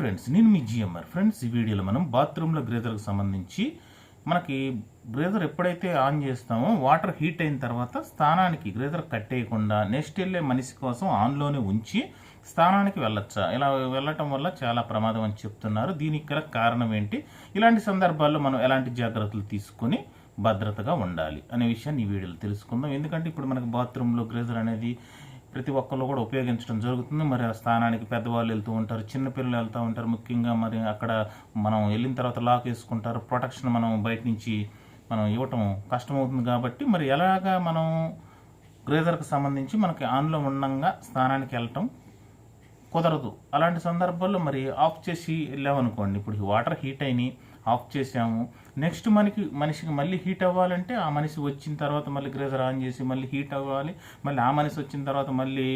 Friends నేను మీ GMR friends ఈ వీడియోలో మనం బాత్రూంలో గ్రేజర్కి సంబంధించి మనకి బ్రేదర్ ఎప్పుడైతే ఆన్ చేస్తామో వాటర్ హీట్ అయిన తర్వాత స్థానానికి గ్రేజర్ కట్టేయకుండా నెక్స్ట్ వెళ్ళే మనిషి కోసం ఆన్లోనే ఉంచి స్థానానికి వెళ్ళొచ్చా? ఇలా వెళ్ళటం వల్ల చాలా ప్రమాదం అని చెప్తున్నారు. దీనికి గల కారణం ఏంటి? ఇలాంటి సందర్భాల్లో మనం ఎలాంటి జాగ్రత్తలు తీసుకొని భద్రతగా ఉండాలి అనే విషయాన్ని ఈ వీడియోలో తెలుసుకుందాం. ఎందుకంటే ఇప్పుడు మనకి బాత్రూంలో గ్రేజర్ అనేది ప్రతి ఒక్కళ్ళు కూడా ఉపయోగించడం జరుగుతుంది. మరి ఆ స్థానానికి పెద్దవాళ్ళు వెళ్తూ ఉంటారు చిన్నపిల్లలు వెళ్తూ ఉంటారు. ముఖ్యంగా మరి అక్కడ మనం వెళ్ళిన తర్వాత లాక్ వేసుకుంటారు. ప్రొటెక్షన్ మనం బయట నుంచి మనం ఇవ్వటం కష్టమవుతుంది కాబట్టి మరి ఎలాగా మనం గ్రేజర్కి సంబంధించి మనకి ఆన్లో ఉండంగా స్థానానికి వెళ్ళటం కుదరదు. అలాంటి సందర్భాల్లో మరి ఆఫ్ చేసి వెళ్ళామనుకోండి. ఇప్పుడు వాటర్ హీట్ అయినాయి ఆఫ్ చేసాము నెక్స్ట్ మనకి మనిషికి మళ్ళీ హీట్ అవ్వాలంటే ఆ మనిషి వచ్చిన తర్వాత మళ్ళీ గ్రేజర్ ఆన్ చేసి మళ్ళీ హీట్ అవ్వాలి. మళ్ళీ ఆ మనిషి వచ్చిన తర్వాత మళ్ళీ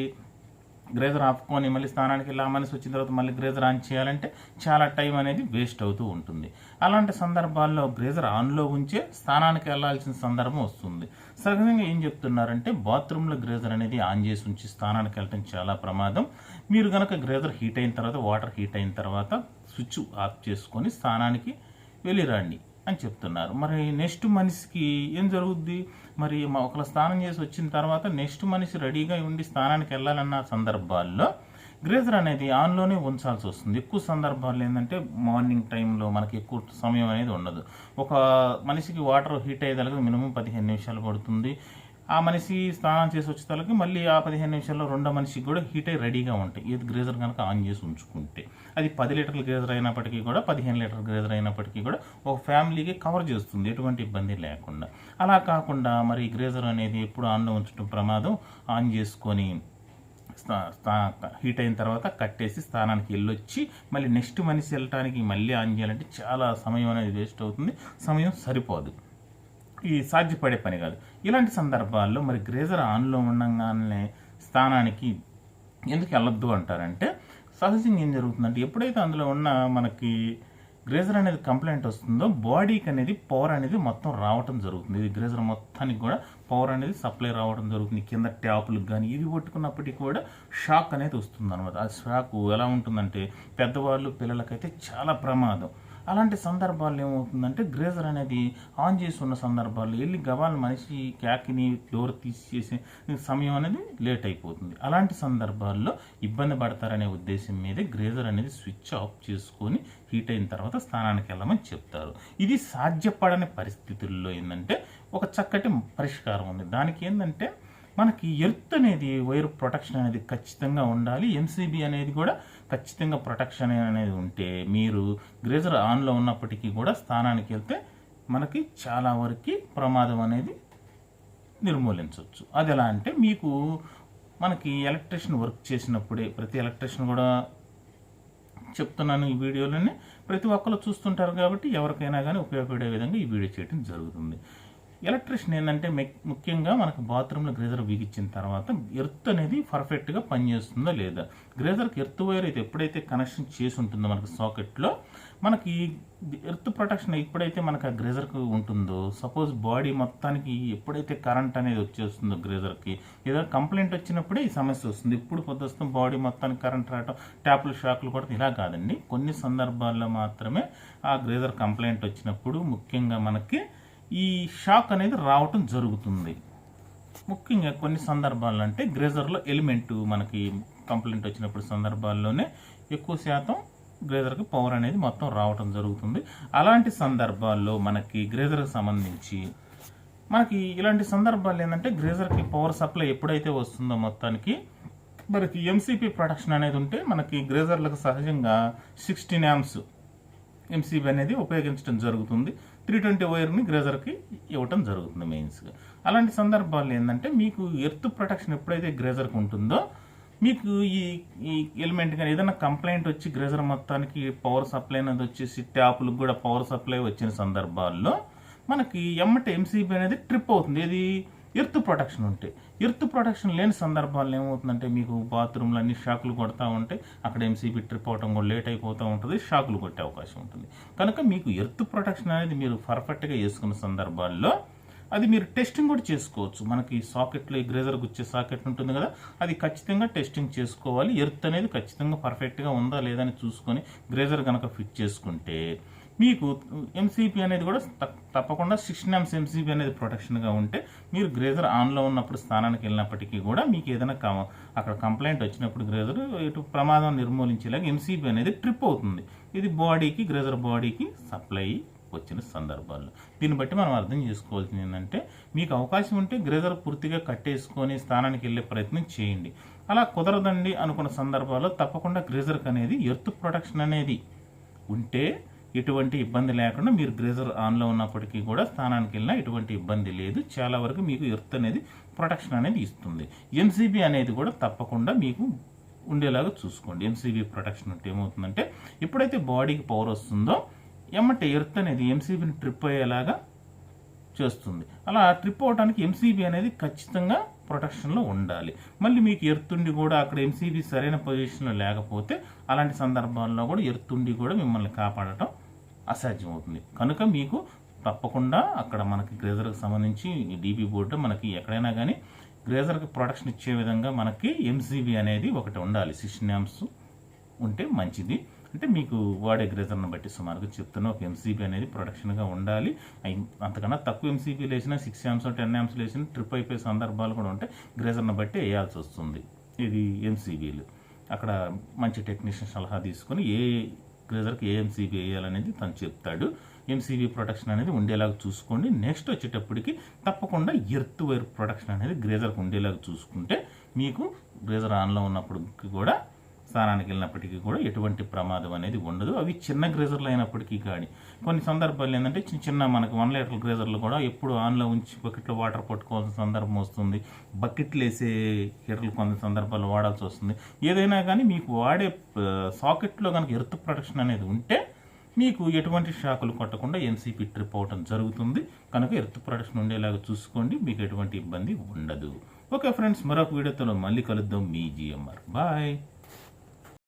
గ్రేజర్ ఆపుకొని మళ్ళీ స్నానానికి వెళ్ళి ఆ మనిషి వచ్చిన తర్వాత మళ్ళీ గ్రేజర్ ఆన్ చేయాలంటే చాలా టైం అనేది వేస్ట్ అవుతూ ఉంటుంది. అలాంటి సందర్భాల్లో గ్రేజర్ ఆన్లో ఉంచే స్థానానికి వెళ్ళాల్సిన సందర్భం వస్తుంది. సహజంగా ఏం చెప్తున్నారంటే బాత్రూంలో గ్రేజర్ అనేది ఆన్ చేసి ఉంచి స్థానానికి వెళ్ళటం చాలా ప్రమాదం. మీరు కనుక గ్రేజర్ హీట్ అయిన తర్వాత వాటర్ హీట్ అయిన తర్వాత స్విచ్ ఆఫ్ చేసుకొని స్థానానికి వెళ్ళిరండి అని చెప్తున్నారు. మరి నెక్స్ట్ మనిషికి ఏం జరుగుద్ది? మరి మా ఒకళ్ళ స్నానం చేసి వచ్చిన తర్వాత నెక్స్ట్ మనిషి రెడీగా ఉండి స్నానానికి వెళ్ళాలన్న సందర్భాల్లో గ్రేజర్ అనేది ఆన్లోనే ఉంచాల్సి వస్తుంది. ఎక్కువ సందర్భాల్లో ఏంటంటే మార్నింగ్ టైంలో మనకి ఎక్కువ సమయం అనేది ఉండదు. ఒక మనిషికి వాటర్ హీట్ అయ్యేదానికి మినిమం పదిహేను నిమిషాలు పడుతుంది. ఆ మనిషి స్నానం చేసి వచ్చేతలకి మళ్ళీ ఆ పదిహేను నిమిషాల్లో రెండో మనిషికి కూడా హీట్ అయ్యి రెడీగా ఉంటాయి. ఇది గ్రేజర్ కనుక ఆన్ చేసి ఉంచుకుంటే. అది పది లీటర్ల గ్రేజర్ అయినప్పటికీ కూడా పదిహేను లీటర్ గ్రేజర్ అయినప్పటికీ కూడా ఒక ఫ్యామిలీకి కవర్ చేస్తుంది. ఎటువంటి ఇబ్బంది లేకుండా. అలా కాకుండా మరి గ్రేజర్ అనేది ఎప్పుడు ఆన్లో ఉంచడం ప్రమాదం. ఆన్ చేసుకొని స్థా- హీట్ అయిన తర్వాత కట్టేసి స్థానానికి వెళ్ళొచ్చి మళ్ళీ నెక్స్ట్ మనిషి వెళ్ళటానికి మళ్ళీ ఆన్ చేయాలంటే చాలా సమయం అనేది వేస్ట్ అవుతుంది. సమయం సరిపోదు. ఈ సాధ్యపడే పని కాదు. ఇలాంటి సందర్భాల్లో మరి గ్రేజర్ ఆన్లో ఉండగానే స్థానానికి ఎందుకు వెళ్ళొద్దు అంటారంటే సహజంగా ఏం జరుగుతుందంటే ఎప్పుడైతే అందులో ఉన్న మనకి గ్రేజర్ అనేది కంప్లైంట్ వస్తుందో బాడీకి అనేది పవర్ అనేది మొత్తం రావటం జరుగుతుంది. ఇది గ్రేజర్ మొత్తానికి కూడా పవర్ అనేది సప్లై రావడం జరుగుతుంది. కింద ట్యాపులకు కానీ ఇవి పట్టుకున్నప్పటికీ కూడా షాక్ అనేది వస్తుంది అనమాట ఆ షాక్ ఎలా ఉంటుందంటే పెద్దవాళ్ళు పిల్లలకైతే చాలా ప్రమాదం. అలాంటి సందర్భాల్లో ఏమవుతుందంటే గ్రేజర్ అనేది ఆన్ చేసి ఉన్న సందర్భాల్లో వెళ్ళి గవాల్ మనిషి క్యాకిని డోర్ తీసేసే సమయం అనేది లేట్ అయిపోతుంది. అలాంటి సందర్భాల్లో ఇబ్బంది పడతారనే ఉద్దేశం మీద గ్రేజర్ అనేది స్విచ్ ఆఫ్ చేసుకొని హీట్ అయిన తర్వాత స్థానానికి వెళ్ళమని చెప్తారు. ఇది సాధ్యపడని పరిస్థితుల్లో ఏంటంటే ఒక చక్కటి పరిష్కారం ఉంది. దానికి ఏంటంటే మనకి ఎర్త్ అనేది వైర్ ప్రొటెక్షన్ అనేది ఖచ్చితంగా ఉండాలి. ఎంసీబీ అనేది కూడా ఖచ్చితంగా ప్రొటెక్షన్ అనేది ఉంటే మీరు గ్రేజర్ ఆన్లో ఉన్నప్పటికీ కూడా స్థానానికి వెళ్తే మనకి చాలా వరకు ప్రమాదం అనేది నిర్మూలించవచ్చు. అది ఎలా అంటే మీకు మనకి ఎలక్ట్రిషియన్ వర్క్ చేసినప్పుడే ప్రతి ఎలక్ట్రిషియన్ కూడా చెప్తున్నాను ఈ వీడియోలోనే. ప్రతి ఒక్కరు చూస్తుంటారు కాబట్టి ఎవరికైనా కానీ ఉపయోగపడే విధంగా ఈ వీడియో చేయడం జరుగుతుంది. ఎలక్ట్రిషియన్ ఏంటంటే ముఖ్యంగా మనకు బాత్రూంలో గ్రేజర్ బిగించిన తర్వాత ఎర్త్ అనేది పర్ఫెక్ట్గా పనిచేస్తుందో లేదా. గ్రేజర్కి ఎర్త్ వైర్ అయితే ఎప్పుడైతే కనెక్షన్ చేసి ఉంటుందో మనకి సాకెట్లో మనకి ఎర్త్ ప్రొటెక్షన్ ఎప్పుడైతే మనకు ఆ గ్రేజర్కి ఉంటుందో సపోజ్ బాడీ మొత్తానికి ఎప్పుడైతే కరెంట్ అనేది వచ్చేస్తుందో గ్రేజర్కి ఏదైనా కంప్లైంట్ వచ్చినప్పుడే ఈ సమస్య వస్తుంది. ఇప్పుడు పొద్దుస్తాం బాడీ మొత్తానికి కరెంట్ రావటం ట్యాప్లు షాక్లు కూడా ఇలా కాదండి. కొన్ని సందర్భాల్లో మాత్రమే ఆ గ్రేజర్ కంప్లైంట్ వచ్చినప్పుడు ముఖ్యంగా మనకి ఈ షాక్ అనేది రావటం జరుగుతుంది. ముఖ్యంగా కొన్ని సందర్భాల్లో అంటే గ్రేజర్లో ఎలిమెంట్ మనకి కంప్లైంట్ వచ్చినప్పుడు సందర్భాల్లోనే ఎక్కువ శాతం గ్రేజర్కి పవర్ అనేది మొత్తం రావటం జరుగుతుంది. అలాంటి సందర్భాల్లో మనకి గ్రేజర్కి సంబంధించి మనకి ఇలాంటి సందర్భాలు ఏంటంటే గ్రేజర్కి పవర్ సప్లై ఎప్పుడైతే వస్తుందో మొత్తానికి మనకి ఎంసీపీ ప్రొడక్షన్ అనేది ఉంటే మనకి గ్రేజర్లకు సహజంగా సిక్స్టీన్ యామ్స్ ఎంసీబీ అనేది ఉపయోగించడం జరుగుతుంది. త్రీ ట్వంటీ వైర్ని గ్రేజర్కి ఇవ్వటం జరుగుతుంది మెయిన్స్గా. అలాంటి సందర్భాల్లో ఏంటంటే మీకు ఎర్త్ ప్రొటెక్షన్ ఎప్పుడైతే గ్రేజర్కి ఉంటుందో మీకు ఈ ఈ ఎలిమెంట్ కానీ ఏదైనా కంప్లైంట్ వచ్చి గ్రేజర్ మొత్తానికి పవర్ సప్లై అనేది వచ్చేసి ట్యాపులకు కూడా పవర్ సప్లై వచ్చిన సందర్భాల్లో మనకి ఎమ్మట ఎంసీబీ అనేది ట్రిప్ అవుతుంది. ఇది ఎర్త్ ప్రొటెక్షన్ ఉంటే. ఎర్త్ ప్రొటెక్షన్ లేని సందర్భాల్లో ఏమవుతుందంటే మీకు బాత్రూంలో అన్ని షాకులు కొడతా ఉంటే అక్కడ ఎంసీబీ ట్రిప్ అవటం కూడా లేట్ అయిపోతూ ఉంటుంది షాకులు కొట్టే అవకాశం ఉంటుంది. కనుక మీకు ఎర్త్ ప్రొటెక్షన్ అనేది మీరు పర్ఫెక్ట్గా వేసుకున్న సందర్భాల్లో అది మీరు టెస్టింగ్ కూడా చేసుకోవచ్చు. మనకి సాకెట్లో ఈ గ్రేజర్ గుచ్చే సాకెట్ ఉంటుంది కదా అది ఖచ్చితంగా టెస్టింగ్ చేసుకోవాలి. ఎర్త్ అనేది ఖచ్చితంగా పర్ఫెక్ట్గా ఉందా లేదా అని చూసుకొని గ్రేజర్ కనుక ఫిట్ చేసుకుంటే మీకు ఎంసీపీ అనేది కూడా తప్పకుండా సిక్స్టీన్ ఎంస్ ఎంసీపీ అనేది ప్రొటెక్షన్గా ఉంటే మీరు గ్రేజర్ ఆన్లో ఉన్నప్పుడు స్థానానికి వెళ్ళినప్పటికీ కూడా మీకు ఏదైనా అక్కడ కంప్లైంట్ వచ్చినప్పుడు గ్రేజర్ ఇటు ప్రమాదం నిర్మూలించేలాగా ఎంసీపీ అనేది ట్రిప్ అవుతుంది. ఇది బాడీకి గ్రేజర్ బాడీకి సప్లై వచ్చిన సందర్భాల్లో. దీన్ని బట్టి మనం అర్థం చేసుకోవాల్సింది ఏంటంటే మీకు అవకాశం ఉంటే గ్రేజర్ పూర్తిగా కట్టేసుకొని స్థానానికి వెళ్ళే ప్రయత్నం చేయండి. అలా కుదరదండి అనుకున్న సందర్భాల్లో తప్పకుండా గ్రేజర్కి అనేది ఎర్త్ ప్రొటెక్షన్ అనేది ఉంటే ఎటువంటి ఇబ్బంది లేకుండా మీరు గ్రేజర్ ఆన్లో ఉన్నప్పటికీ కూడా స్థానానికి వెళ్ళినా ఎటువంటి ఇబ్బంది లేదు. చాలా వరకు మీకు ఎర్త్ అనేది ప్రొటెక్షన్ అనేది ఇస్తుంది. ఎంసీబీ అనేది కూడా తప్పకుండా మీకు ఉండేలాగా చూసుకోండి. ఎంసీబీ ప్రొటెక్షన్ ఉంటే ఏమవుతుందంటే ఎప్పుడైతే బాడీకి పవర్ వస్తుందో ఎమ్మటే ఎర్త్ అనేది ఎంసీబీని ట్రిప్ అయ్యేలాగా చేస్తుంది. అలా ట్రిప్ అవడానికి ఎంసీబీ అనేది ఖచ్చితంగా ప్రొటెక్షన్లో ఉండాలి. మళ్ళీ మీకు ఎర్తుండి కూడా అక్కడ ఎంసీబీ సరైన పొజిషన్లో లేకపోతే అలాంటి సందర్భాల్లో కూడా ఎర్తుండి కూడా మిమ్మల్ని కాపాడటం అసాధ్యం అవుతుంది. కనుక మీకు తప్పకుండా అక్కడ మనకి గ్రేజర్కి సంబంధించి డీబీ బోర్డు మనకి ఎక్కడైనా కానీ గ్రేజర్కి ప్రొడక్షన్ ఇచ్చే విధంగా మనకి ఎంసీబీ అనేది ఒకటి ఉండాలి. సిక్స్టీన్ యామ్స్ ఉంటే మంచిది. అంటే మీకు వాడే గ్రేజర్ని బట్టి సుమారుగా చెప్తున్నా ఒక ఎంసీబీ అనేది ప్రొడక్షన్గా ఉండాలి. అంతకన్నా తక్కువ ఎంసీబీ లేచినా సిక్స్ యామ్స్ టెన్ యామ్స్ లేచినా ట్రిప్ అయిపోయే సందర్భాలు కూడా ఉంటాయి గ్రేజర్ని బట్టి వేయాల్సి వస్తుంది. ఇది ఎంసీబీలు. అక్కడ మంచి టెక్నీషియన్ సలహా తీసుకొని ఏ గ్రేజర్కి ఏఎంసీబీ వేయాలనేది తను చెప్తాడు. ఎంసీబీ ప్రొటెక్షన్ అనేది ఉండేలాగా చూసుకోండి. నెక్స్ట్ వచ్చేటప్పటికి తప్పకుండా ఎర్త్ వైర్ ప్రొటెక్షన్ అనేది గ్రేజర్కి ఉండేలాగా చూసుకుంటే మీకు గ్రేజర్ ఆన్లో ఉన్నప్పుడు కూడా స్థానానికి వెళ్ళినప్పటికీ కూడా ఎటువంటి ప్రమాదం అనేది ఉండదు. అవి చిన్న గ్రేజర్లు అయినప్పటికీ కానీ. కొన్ని సందర్భాలు ఏంటంటే చిన్న చిన్న మనకు వన్ లీటర్ గ్రేజర్లు కూడా ఎప్పుడు ఆన్లో ఉంచి బకెట్లో వాటర్ పట్టుకోవాల్సిన సందర్భం వస్తుంది. బకెట్లు వేసే హీటర్లు కొన్ని సందర్భాల్లో వాడాల్సి వస్తుంది. ఏదైనా కానీ మీకు వాడే సాకెట్లో కనుక ఎర్త్ ప్రొటెక్షన్ అనేది ఉంటే మీకు ఎటువంటి షాకులు కొట్టకుండా ఎన్సీపీ ట్రిప్ అవటం జరుగుతుంది. కనుక ఎర్త్ ప్రొటెక్షన్ ఉండేలాగా చూసుకోండి. మీకు ఎటువంటి ఇబ్బంది ఉండదు. ఓకే ఫ్రెండ్స్ మరొక వీడియోతో మళ్ళీ కలుద్దాం. మీ జిఎంఆర్ బాయ్